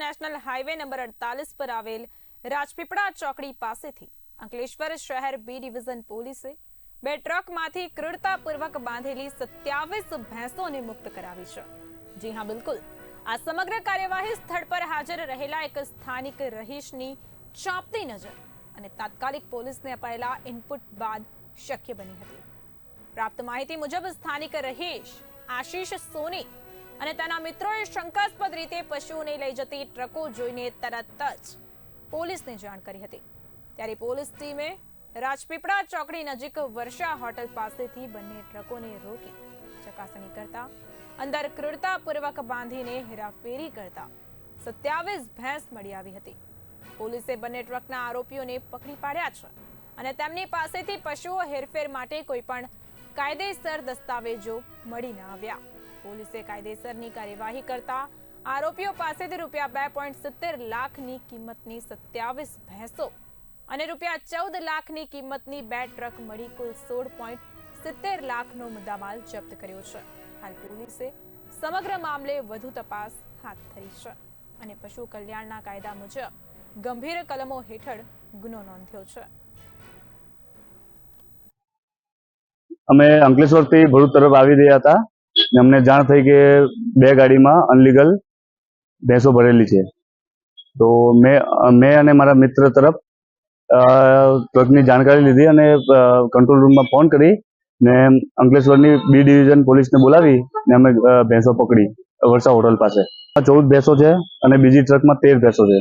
National highway number અડતાલીસ પર આવેલ રાજપીપળા ચોકડી પાસેથી અંકલેશ્વર શહેર બી ડિવિઝન પોલીસે બે ટ્રકમાંથી ક્રૂરતાપૂર્વક બાંધેલી સત્યાવીસ ભેંસોને મુક્ત કરાવી છે. જી હા, બિલકુલ. આ સમગ્ર કાર્યવાહી સ્થળ પર હાજર રહેલા એક સ્થાનિક રહીશની ચાંપતી નજર અને તાત્કાલિક પોલીસને અપાયેલા ઇનપુટ બાદ શક્ય બની હતી. પ્રાપ્ત માહિતી મુજબ સ્થાનિક રહીશ આશીષ સોની અને તેના મિત્રોએ શંકાસ્પદ રીતે પશુઓને લઈ જતી ટ્રકો જોઈને તરત જ પોલીસને જાણ કરી હતી. ત્યારે પોલીસ ટીમે રાજપીપળા ચોકડી નજીક વર્ષા હોટલ પાસેથી બંને ટ્રકોને રોકી ચકાસણી કરતા અંદર ક્રૂરતાપૂર્વક બાંધીને હેરાફેરી કરતા સત્યાવીસ ભેંસ મળી આવી હતી. પોલીસે બંને ટ્રકના આરોપીઓને પકડી પાડ્યા છે અને તેમની પાસેથી પશુઓ હેરફેર માટે કોઈ પણ કાયદેસર દસ્તાવેજો મળી ન આવ્યા. પોલીસે કાયદેસરની કાર્યવાહી કરતા આરોપીઓ પાસેથી રૂપિયા બે પોઈન્ટ સિત્તેર લાખની કિંમતની સત્યાવીસ ભેંસો અને રૂપિયા ચૌદ લાખની કિંમતની બે ટ્રક મળી કુલ સોળ પોઈન્ટ સિત્તેર લાખનો મુદ્દામાલ જપ્ત કર્યો છે. હાલ પોલીસે સમગ્ર મામલે વધુ તપાસ હાથ ધરી છે અને પશુ કલ્યાણના કાયદા મુજબ ગંભીર કલમો હેઠળ ગુનો નોંધ્યો છે. અમે અંકલેશ્વરથી ભરૂચ તરફ આવી રહ્યા હતા. અમને જાણ થઈ કે બે ગાડીમાં અનલીગલ ભેંસો ભરેલી છે. તો મેં મેં અને મારા મિત્ર તરફ ટ્રકની જાણકારી લીધી અને કંટ્રોલ રૂમમાં ફોન કરી ને અંકલેશ્વરની બી ડિવિઝન પોલીસને બોલાવી ને અમે ભેંસો પકડી વર્ષા હોટલ પાસે. ચૌદ ભેંસો છે અને બીજી ટ્રકમાં તેર ભેંસો છે.